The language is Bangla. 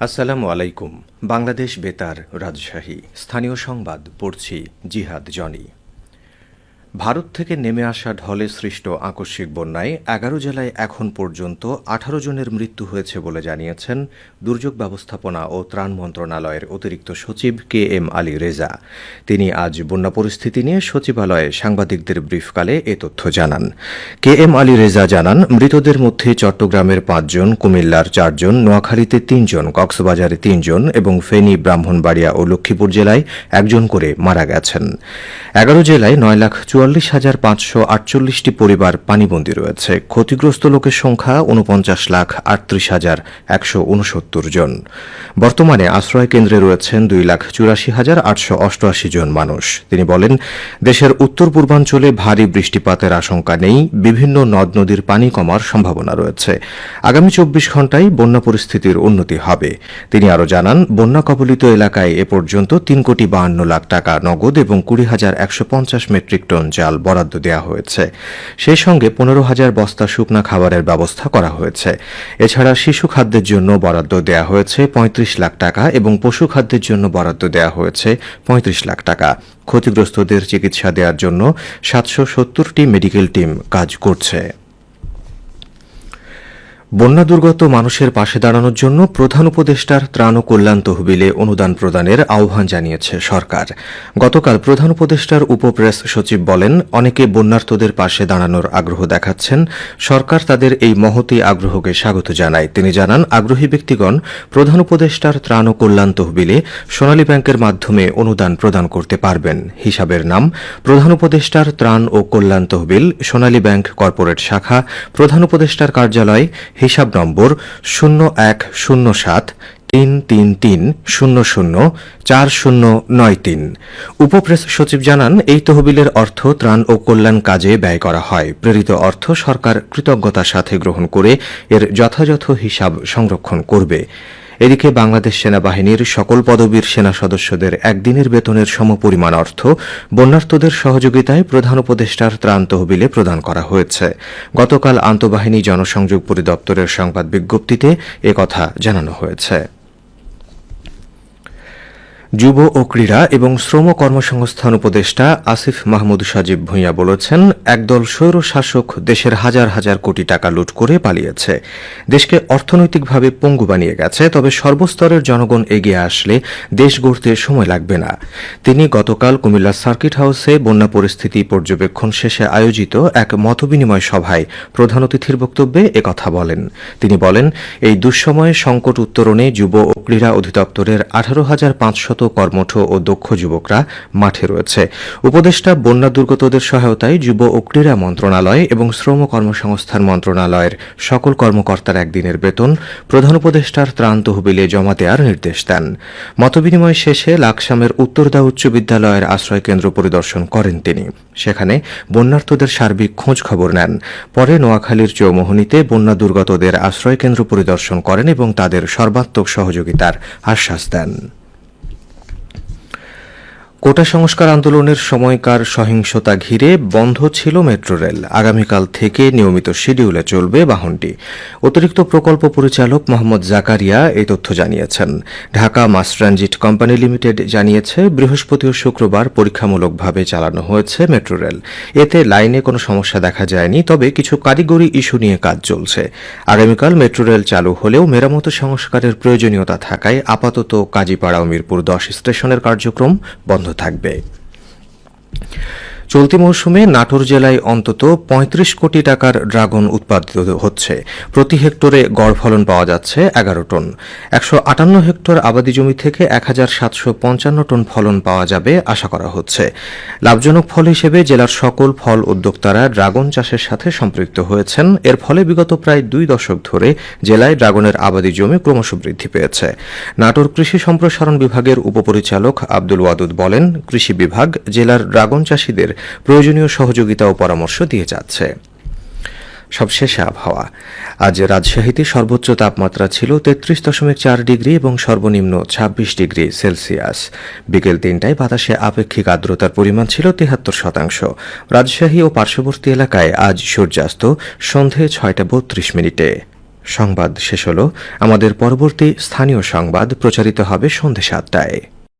আসসালামু আলাইকুম। বাংলাদেশ বেতার রাজশাহী। স্থানীয় সংবাদ পড়ছি জিহাদ জনি। ভারত থেকে নেমে আসা ঢলে সৃষ্ট আকস্মিক বন্যায় এগারো জেলায় এখন পর্যন্ত আঠারো জনের মৃত্যু হয়েছে বলে জানিয়েছেন দুর্যোগ ব্যবস্থাপনা ও ত্রাণ মন্ত্রণালয়ের অতিরিক্ত সচিব কে এম আলী রেজা। তিনি আজ বন্যা পরিস্থিতি নিয়ে সচিবালয়ে সাংবাদিকদের ব্রিফকালে এ তথ্য জানান। কে এম আলী রেজা জানান, মৃতদের মধ্যে চট্টগ্রামের পাঁচজন কুমিল্লার চারজন নোয়াখালীতে তিনজন কক্সবাজারে তিনজন এবং ফেনী, ব্রাহ্মণবাড়িয়া ও লক্ষ্মীপুর জেলায় একজন করে মারা গেছেন। এগারো জেলায় নয় লাখ চুয়াল্লিশ হাজার পাঁচশো আটচল্লিশটি পরিবার পানিবন্দী রয়েছে। ক্ষতিগ্রস্ত লোকের সংখ্যা উনপঞ্চাশ লাখ আটত্রিশ হাজার একশো উনসত্তর জন। বর্তমানে আশ্রয় কেন্দ্রে রয়েছেন দুই লাখ চুরাশি হাজার আটশো অষ্টআশি জন মানুষ। তিনি বলেন, দেশের উত্তর পূর্বাঞ্চলে ভারী বৃষ্টিপাতের আশঙ্কা নেই, বিভিন্ন নদ নদীর পানি কমার সম্ভাবনা রয়েছে। আগামী চব্বিশ ঘণ্টায় বন্যা পরিস্থিতির উন্নতি হবে। তিনি আরও জানান, বন্যা কবলিত এলাকায় এ পর্যন্ত তিন কোটি বাহান্ন লাখ টাকা নগদ এবং কুড়ি হাজার একশো পঞ্চাশ মেট্রিক টন চাল বরাদ্দ দেওয়া হয়েছে। সেই সঙ্গে পনেরো হাজার বস্তা শুকনা খাবারের ব্যবস্থা করা হয়েছে। এছাড়া শিশু খাদ্যের জন্য বরাদ্দ দেওয়া হয়েছে পঁয়ত্রিশ লাখ টাকা এবং পশু খাদ্যের জন্য বরাদ্দ দেওয়া হয়েছে পঁয়ত্রিশ লাখ টাকা। ক্ষতিগ্রস্তদের চিকিৎসা দেওয়ার জন্য সাতশো সত্তরটি মেডিকেল টিম কাজ করছে। বন্যা দুর্গত মানুষের পাশে দাঁড়ানোর জন্য প্রধান উপদেষ্টার ত্রাণ ও কল্যাণ তহবিলে অনুদান প্রদানের আহ্বান জানিয়েছে সরকার। গতকাল প্রধান উপদেষ্টার উপপ্রেস সচিব বলেন, অনেকে বন্যার্থদের পাশে দাঁড়ানোর আগ্রহ দেখাচ্ছেন। সরকার তাদের এই মহতি আগ্রহকে স্বাগত জানায়। তিনি জানান, আগ্রহী ব্যক্তিগণ প্রধান উপদেষ্টার ত্রাণ ও কল্যাণ তহবিলে সোনালী ব্যাংকের মাধ্যমে অনুদান প্রদান করতে পারবেন। হিসাবের নাম, প্রধান উপদেষ্টার ত্রাণ ও কল্যাণ তহবিল, সোনালী ব্যাংক কর্পোরেট শাখা, প্রধান উপদেষ্টার কার্যালয় হিসাব নম্বর শূন্য এক শূন্য সাত তিন তিন তিন শূন্য শূন্য চার শূন্য নয় তিন। উপপ্রেস সচিব জানান, এই তহবিলের অর্থ ত্রাণ ও কল্যাণ কাজে ব্যয় করা হয়। প্রেরিত অর্থ সরকার কৃতজ্ঞতার সাথে গ্রহণ করে এর যথাযথ হিসাব সংরক্ষণ করবে। এদিকে বাংলাদেশ সেনাবাহিনীর সকল পদবীর সেনা সদস্যদের একদিনের বেতনের সমপরিমাণ অর্থ বন্যার্থদের সহযোগিতায় প্রধান উপদেষ্টার ত্রাণ তহবিলে প্রদান করা হয়েছে। গতকাল আন্তঃবাহিনী জনসংযোগ পরিদপ্তরের সংবাদ বিজ্ঞপ্তিতে একথা জানানো হয়েছে। যুব ও ক্রীড়া এবং শ্রম কর্মসংস্থান উপদেষ্টা আসিফ মাহমুদ সাজিব ভূঁইয়া বলেছেন, একদল স্বৈর শাসক দেশের হাজার হাজার কোটি টাকা লুট করে পালিয়েছে। দেশকে অর্থনৈতিকভাবে পঙ্গু বানিয়ে গেছে, তবে সর্বস্তরের জনগণ এগিয়ে আসলে দেশ গড়তে সময় লাগবে না। তিনি গতকাল কুমিল্লা সার্কিট হাউসে বন্যা পরিস্থিতি পর্যবেক্ষণ শেষে আয়োজিত এক মতবিনিময় সভায় প্রধান অতিথির বক্তব্যে একথা বলেন। তিনি বলেন, এই দুঃসময়ে সংকট উত্তরণে যুব ও ক্রীড়া অধিদপ্তরের আঠারো হাজার পাঁচশত কর্মঠ ও দক্ষ যুবকরা মাঠে রয়েছে। উপদেষ্টা বন্যা দুর্গতদের সহায়তায় যুব ও ক্রীড়া মন্ত্রণালয় এবং শ্রম কর্মসংস্থান মন্ত্রণালয়ের সকল কর্মকর্তার একদিনের বেতন প্রধান উপদেষ্টার ত্রাণ তহবিলে জমা দেওয়ার নির্দেশ দেন। মতবিনিময় শেষে লাকসামের উত্তরদা উচ্চ বিদ্যালয়ের আশ্রয় কেন্দ্র পরিদর্শন করেন তিনি। সেখানে বন্যার্থদের সার্বিক খোঁজ খবর নেন। পরে নোয়াখালীর চৌমোহনীতে বন্যা দুর্গতদের আশ্রয় কেন্দ্র পরিদর্শন করেন এবং তাদের সর্বাত্মক সহযোগিতার আশ্বাস দেন। কোটা সংস্কার আন্দোলনের সময়কার সহিংসতা ঘিরে বন্ধ ছিল মেট্রো রেল। আগামীকাল থেকে নিয়মিত শিডিউলে চলবে বাহনটি। অতিরিক্ত প্রকল্প পরিচালক মোহাম্মদ জাকারিয়া এই তথ্য জানিয়েছেন। Dhaka mass transit company limited জানিয়েছে, বৃহস্পতি ও শুক্রবার পরীক্ষামূলকভাবে চালানো হয়েছে মেট্রো রেল। এতে লাইনে কোনো সমস্যা দেখা যায়নি, তবে কিছু কারিগরি ইস্যু নিয়ে কাজ চলছে। আগামীকাল মেট্রো রেল চালু হলেও মেরামত সংস্কারের প্রয়োজনীয়তা থাকায় আপাতত কাজীপাড়া ও মিরপুর দশ স্টেশনের কার্যক্রম বন্ধ থাকবে। চলতি মৌসুমে নাটোর জেলায় অন্তত ৩৫ কোটি টাকার ড্রাগন উৎপাদিত হচ্ছে। প্রতি হেক্টরে গড় ফলন পাওয়া যাচ্ছে এগারো টন। একশো আটান্ন হেক্টর আবাদি জমি থেকে এক হাজার সাতশো পঞ্চান্ন টন ফলন পাওয়া যাবে আশা করা হচ্ছে। লাভজনক ফল হিসেবে জেলার সকল ফল উদ্যোক্তারা ড্রাগন চাষের সাথে সম্পৃক্ত হয়েছেন। এর ফলে বিগত প্রায় দুই দশক ধরে জেলায় ড্রাগনের আবাদি জমি ক্রমশ বৃদ্ধি পেয়েছে। নাটোর কৃষি সম্প্রসারণ বিভাগের উপপরিচালক আব্দুল ওয়াদুদ বলেন, কৃষি বিভাগ জেলার ড্রাগন চাষিদের প্রয়োজনীয় সহযোগিতা ও পরামর্শ দিয়ে যাচ্ছে। সবশেষে আবহাওয়া। আজ রাজশাহীতে সর্বোচ্চ তাপমাত্রা ছিল তেত্রিশ দশমিক চার ডিগ্রি এবং সর্বনিম্ন ছাব্বিশ ডিগ্রি সেলসিয়াস। বিকেল তিনটায় বাতাসে আপেক্ষিক আর্দ্রতার পরিমাণ ছিল তেহাত্তর শতাংশ। রাজশাহী ও পার্শ্ববর্তী এলাকায় আজ সূর্যাস্ত, সন্ধে ছয়টা বত্রিশ মিনিটে। সংবাদ শেষ হলো। আমাদের পরবর্তী স্থানীয় সংবাদ প্রচারিত হবে সন্ধে সাতটায়।